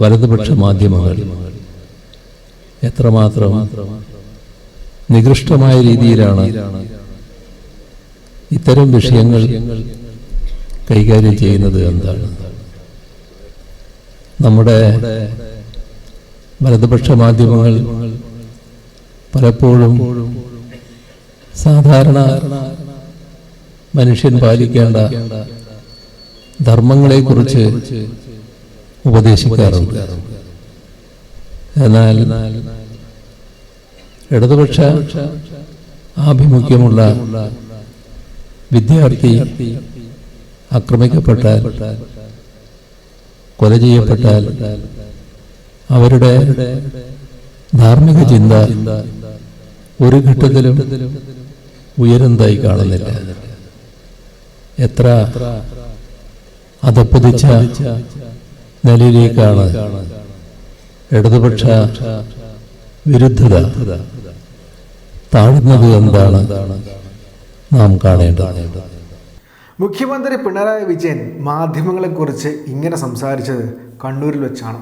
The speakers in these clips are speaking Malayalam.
വലതുപക്ഷ മാധ്യമങ്ങൾ. എത്രമാത്രം നികൃഷ്ടമായ രീതിയിലാണ് ഇത്തരം വിഷയങ്ങൾ കൈകാര്യം ചെയ്യുന്നത് എന്താണ്? നമ്മുടെ വലതുപക്ഷ മാധ്യമങ്ങൾ പലപ്പോഴും സാധാരണ മനുഷ്യൻ പാലിക്കേണ്ട ധർമ്മങ്ങളെക്കുറിച്ച് ഉപദേശിക്കാറുണ്ട്. എന്നാൽ ഇടതുപക്ഷ ആഭിമുഖ്യമുള്ള വിദ്യാർത്ഥി ആക്രമിക്കപ്പെട്ടാൽ കൊല ചെയ്യപ്പെട്ടാൽ അവരുടെ ധാർമ്മിക ചിന്ത ഒരു ഘട്ടത്തിലും ഉയരുന്നതായി കാണുന്നില്ല. എത്ര അതപ്പതിച്ച നിലയിലേക്കാണ് ഇടതുപക്ഷ വിരുദ്ധത താഴ്ന്നത് എന്താണ് നാം കാണേണ്ടത്. മുഖ്യമന്ത്രി പിണറായി വിജയൻ മാധ്യമങ്ങളെക്കുറിച്ച് ഇങ്ങനെ സംസാരിച്ചത് കണ്ണൂരിൽ വെച്ചാണ്.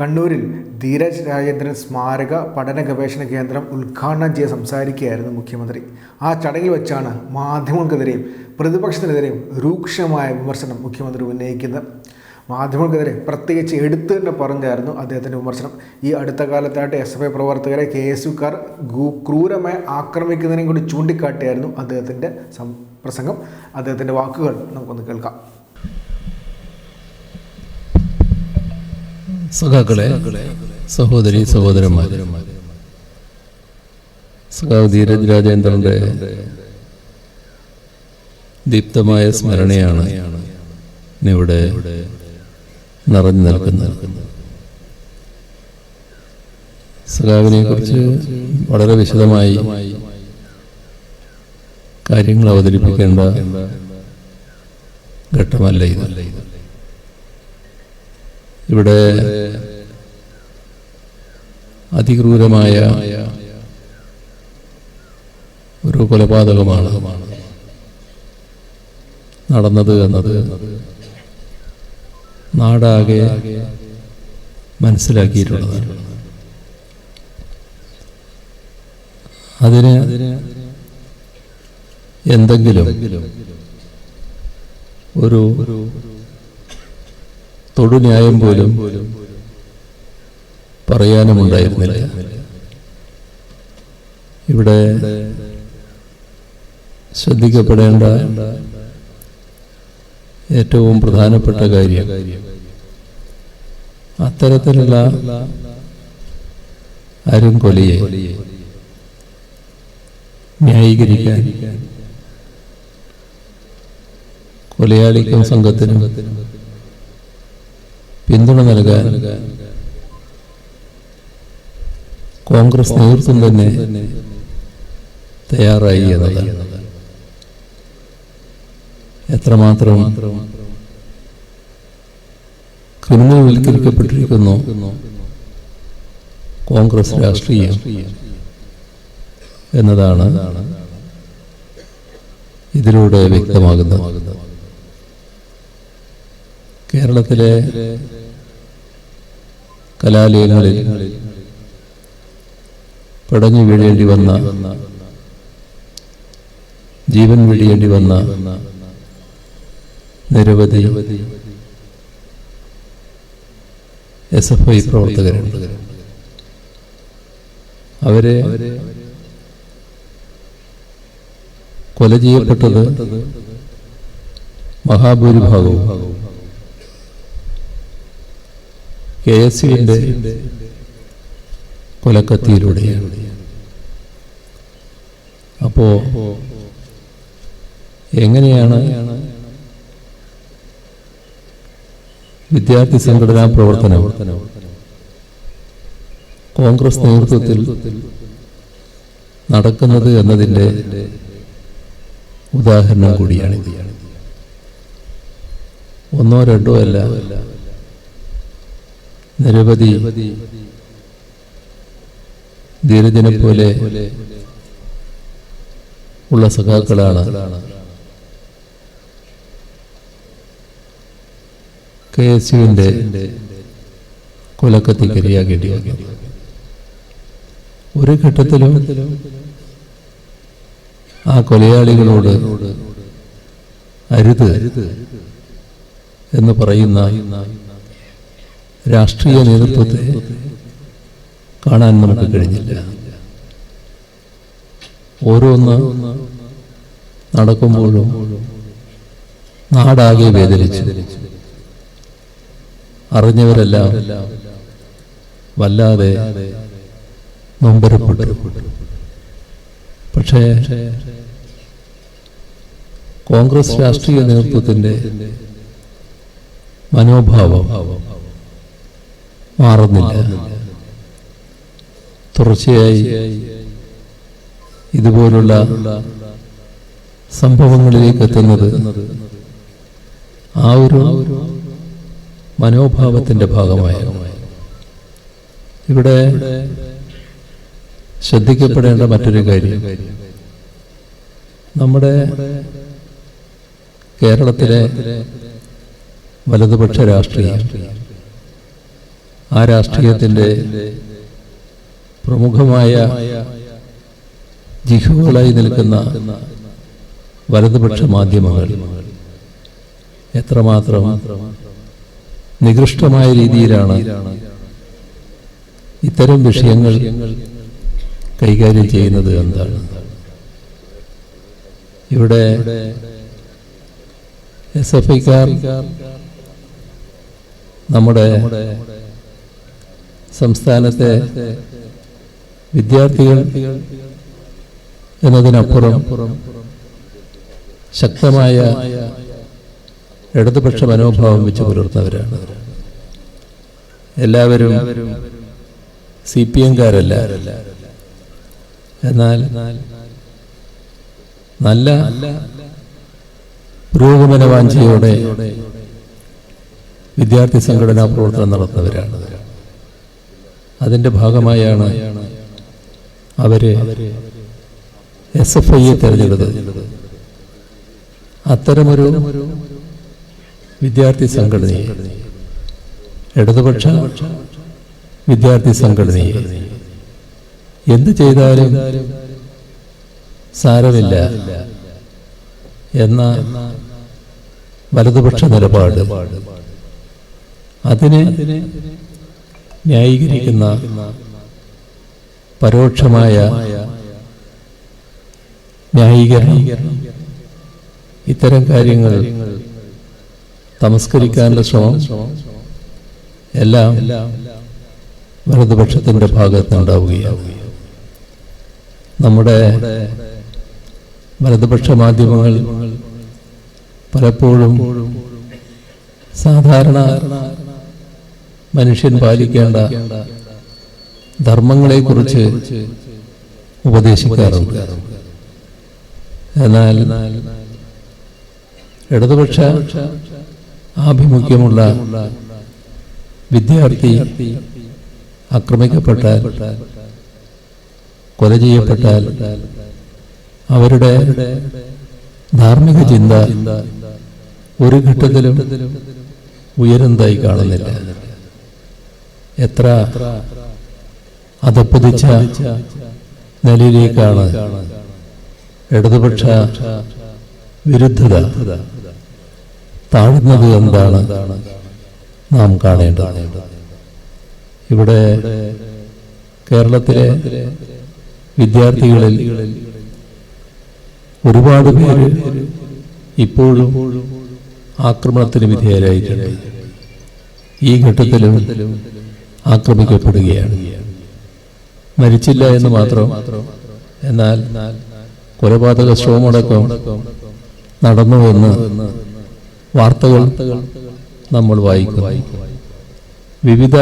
കണ്ണൂരിൽ ധീരജ് രാജേന്ദ്രൻ സ്മാരക പഠന ഗവേഷണ കേന്ദ്രം ഉദ്ഘാടനം ചെയ്ത് സംസാരിക്കുകയായിരുന്നു മുഖ്യമന്ത്രി. ആ ചടങ്ങിൽ വെച്ചാണ് മാധ്യമങ്ങൾക്കെതിരെയും പ്രതിപക്ഷത്തിനെതിരെയും രൂക്ഷമായ വിമർശനം മുഖ്യമന്ത്രി ഉന്നയിക്കുന്നത്. മാധ്യമങ്ങൾക്കെതിരെ പ്രത്യേകിച്ച് എടുത്തു തന്നെ പറഞ്ഞായിരുന്നു അദ്ദേഹത്തിന്റെ വിമർശനം. ഈ അടുത്ത കാലത്തായിട്ട് എസ് എഫ് ഐ പ്രവർത്തകരെ കെ എസ് യുക്കാർ ക്രൂരമായി ആക്രമിക്കുന്നതിനെയും കൂടി ചൂണ്ടിക്കാട്ടിയായിരുന്നു അദ്ദേഹത്തിന്റെ പ്രസംഗം. അദ്ദേഹത്തിന്റെ വാക്കുകൾ നമുക്കൊന്ന് കേൾക്കാം. സഖാക്കളെ സഹോദരി സഹോദരന്മാർ സഖാവ് ധീരജ് രാജേന്ദ്രന്റെ ദീപ്തമായ സ്മരണയാണ് ഇവിടെ നിറഞ്ഞു നിൽക്കുന്നത്. സഖാവിനെ കുറിച്ച് വളരെ വിശദമായി കാര്യങ്ങൾ അവതരിപ്പിക്കേണ്ട ഘട്ടമല്ല ഇത്. ഇവിടെ അതിക്രൂരമായ ഒരു കൊലപാതകമാണ് നടന്നത് എന്നത്. നാടാകെ മനസ്സിലാക്കിയിട്ടുള്ളതാണ് അതിന് എന്തെങ്കിലും ഒരു തൊടുന്യായം പോലും പറയാനുമുണ്ടായിരുന്നില്ല. ഇവിടെ ശ്രദ്ധിക്കപ്പെടേണ്ട ഏറ്റവും പ്രധാനപ്പെട്ട കാര്യം. അത്തരത്തിലുള്ള ആരും കൊലയെ ന്യായീകരിക്കാൻ കൊലയാളിക്കും സംഘത്തിനും പിന്തുണ നൽകാൻ കോൺഗ്രസ് നേതൃത്വം തന്നെ തയ്യാറായി എന്നതാണ്. എത്രമാത്രം ക്രിമിനൽവൽക്കരിക്കപ്പെട്ടിരിക്കുന്നു കോൺഗ്രസ് രാഷ്ട്രീയം എന്നതാണ് ഇതിലൂടെ വ്യക്തമാകുന്നത്. കേരളത്തിലെ കലാലയങ്ങളിൽ പടഞ്ഞു വീഴേണ്ടി വന്ന ജീവൻ വീഴേണ്ടി വന്ന നിരവധി എസ് എഫ് ഐ പ്രവർത്തകരുണ്ട്. അവരെ കൊല ചെയ്യപ്പെട്ടത് മഹാഭൂരിഭാഗവും കെ എസ് യുവിന്റെ കൊലക്കത്തിയിലൂടെയാണ്. അപ്പോ എങ്ങനെയാണ് വിദ്യാർത്ഥി സംഘടനാ പ്രവർത്തനം. കോൺഗ്രസ് നേതൃത്വത്തിൽ നടക്കുന്നത് എന്നതിന്റെ ഉദാഹരണം കൂടിയാണ് ഒന്നോ രണ്ടോ അല്ല നിരവധി ധീരജനെ പോലെ ഉള്ള സഖാക്കളാണ് കെ എസ് യുവിന്റെ കൊലക്കത്തിക്കരിയാകേണ്ടി വന്നു. ഒരു ഘട്ടത്തിലും ആ കൊലയാളികളോട് അരുത് എന്ന് പറയുന്ന രാഷ്ട്രീയ നേതൃത്വത്തെ കാണാൻ നമുക്ക് കഴിഞ്ഞില്ല. ഓരോന്ന് നടക്കുമ്പോഴും നാടാകെ വേദനിച്ചു. അറിഞ്ഞവരെല്ലാം വല്ലാതെ പക്ഷേ കോൺഗ്രസ് രാഷ്ട്രീയ നേതൃത്വത്തിന്റെ മനോഭാവം മാറുന്നില്ല. തുടർച്ചയായി ഇതുപോലുള്ള സംഭവങ്ങളിലേക്ക് എത്തുന്നത് ആ ഒരു മനോഭാവത്തിന്റെ ഭാഗമായി ഇവിടെ ശ്രദ്ധിക്കപ്പെടേണ്ട മറ്റൊരു കാര്യം. നമ്മുടെ കേരളത്തിലെ വലതുപക്ഷ രാഷ്ട്രീയം ആ രാഷ്ട്രീയത്തിന്റെ പ്രമുഖമായ ജിഹുകളായി നിൽക്കുന്ന വലതുപക്ഷ മാധ്യമങ്ങൾ എത്രമാത്രം നികൃഷ്ടമായ രീതിയിലാണ് ഇത്തരം വിഷയങ്ങൾ കൈകാര്യം ചെയ്യുന്നത് എന്താണ്? ഇവിടെ എസ് എഫ് ഐക്കാർ നമ്മുടെ സംസ്ഥാനത്തെ വിദ്യാർത്ഥികൾ എന്നതിനപ്പുറം ശക്തമായ ഇടതുപക്ഷ മനോഭാവം വെച്ച് പുലർത്തുന്നവരാണ് എല്ലാവരും സി പി എംകാരല്ല. എന്നാൽ നല്ല പുരോഗമന വാഞ്ചയോടെ വിദ്യാർത്ഥി സംഘടനാ പ്രവർത്തനം നടത്തുന്നവരാണ്. അതിന്റെ ഭാഗമായാണ് അവർ എസ് എഫ് ഐയെ തെരഞ്ഞെടുത്തത്. അത്തരമൊരു വിദ്യാർത്ഥി സംഘടനയെ. ഇടതുപക്ഷ വിദ്യാർത്ഥി സംഘടനയെ. എന്ത് ചെയ്താലും സാരമില്ല എന്ന വലതുപക്ഷ നിലപാട്. അതിനെ ന്യായീകരിക്കുന്ന പരോക്ഷമായ ന്യായീകരണം. ഇത്തരം കാര്യങ്ങൾ തമസ്കരിക്കാനുള്ള ശ്രമം എല്ലാം വലതുപക്ഷത്തിന്റെ ഭാഗത്തുണ്ടാവുകയാണ് നമ്മുടെ വലതുപക്ഷ മാധ്യമങ്ങൾ പലപ്പോഴും സാധാരണ മനുഷ്യൻ പാലിക്കേണ്ട ധർമ്മങ്ങളെക്കുറിച്ച് ഉപദേശിക്കാറുണ്ട്. എന്നാൽ ഇടതുപക്ഷ ആഭിമുഖ്യമുള്ള വിദ്യാർത്ഥി ആക്രമിക്കപ്പെട്ടാൽ കൊല ചെയ്യപ്പെട്ടാൽ അവരുടെ ധാർമ്മിക ചിന്ത ഒരു ഘട്ടത്തിലും ഉയരുന്നതായി കാണുന്നില്ല. എത്ര അതപ്പതിച്ച നിലയിലേക്കാണ് ഇടതുപക്ഷ വിരുദ്ധത? താഴുന്നത് എന്താണ് നാം കാണേണ്ടത്? ഇവിടെ കേരളത്തിലെ വിദ്യാർത്ഥികളിൽ ഒരുപാട് പേര് ഇപ്പോഴും ആക്രമണത്തിന് വിധേയരായിട്ടുണ്ട്. ഈ ഘട്ടത്തിലും ആക്രമിക്കപ്പെടുകയാണ്. മരിച്ചില്ല എന്ന് മാത്രം എന്നാൽ കൊലപാതക ശ്രമമടക്കം നടന്നുവെന്ന് വാർത്തകൾ നമ്മൾ വായിക്കും. വിവിധ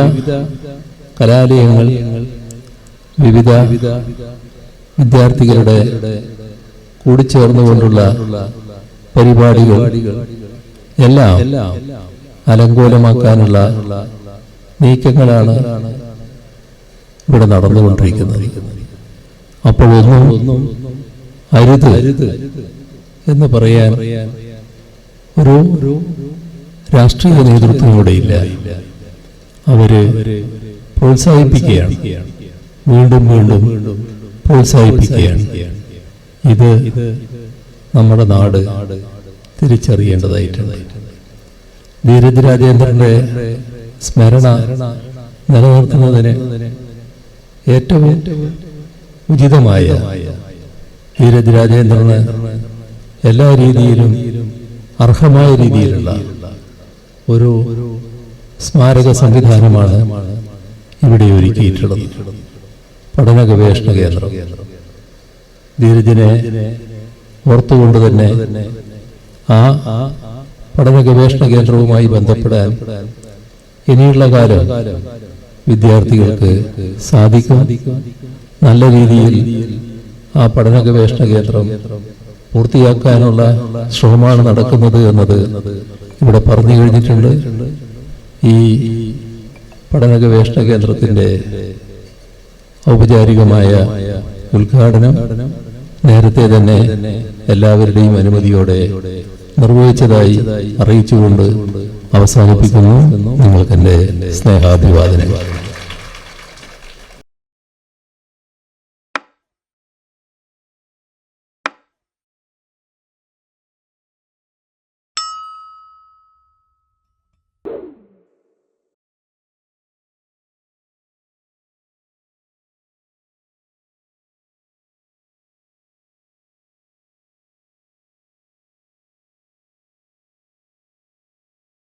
കലാലയങ്ങൾ വിവിധ വിദ്യാർത്ഥികളുടെ കൂടിച്ചേർന്നുകൊണ്ടുള്ള പരിപാടികൾ എല്ലാം അലങ്കോലമാക്കാനുള്ള നീക്കങ്ങളാണ് ഇവിടെ നടന്നുകൊണ്ടിരിക്കുന്നത്. അപ്പോഴൊന്നും അരുത് എന്ന് പറയാൻ ഒരു രാഷ്ട്രീയ നേതൃത്വം ഇവിടെയില്ല അവർ പ്രോത്സാഹിപ്പിക്കുകയാണ്. വീണ്ടും വീണ്ടും പ്രോത്സാഹിപ്പിക്കുകയാണ്. ഇത് നമ്മുടെ നാട് തിരിച്ചറിയേണ്ടതായിട്ടുണ്ട്. ധീരജ് രാജേന്ദ്രന്റെ സ്മരണ നിലനിർത്തുന്നതിന് ഏറ്റവും ഉചിതമായ ധീരജ് രാജേന്ദ്രന് എല്ലാ രീതിയിലും അർഹമായ രീതിയിലുള്ള ഒരു സ്മാരക സംവിധാനമാണ് ഇവിടെ ഒരുക്കിയിട്ടുള്ളത്. പഠന ഗവേഷണ കേന്ദ്രം. ധീരജിനെ ഓർത്തുകൊണ്ട് തന്നെ ആ പഠന ഗവേഷണ കേന്ദ്രവുമായി ബന്ധപ്പെടാൻ ഇനിയുള്ള കാലം വിദ്യാർത്ഥികൾക്ക് സാധിക്കും. നല്ല രീതിയിൽ ആ പഠന ഗവേഷണ കേന്ദ്രം പൂർത്തിയാക്കാനുള്ള ശ്രമമാണ് നടക്കുന്നത് എന്നത് ഇവിടെ പറഞ്ഞു കഴിഞ്ഞിട്ടുണ്ട്. ഈ പഠന ഗവേഷണ കേന്ദ്രത്തിന്റെ ഔപചാരികമായ ഉദ്ഘാടനം നേരത്തെ തന്നെ എല്ലാവരുടെയും അനുമതിയോടെ നിർവഹിച്ചതായി അറിയിച്ചുകൊണ്ട് അവസാനിപ്പിക്കുന്നു. നിങ്ങൾക്കെന്റെ സ്നേഹാഭിവാദനങ്ങൾ.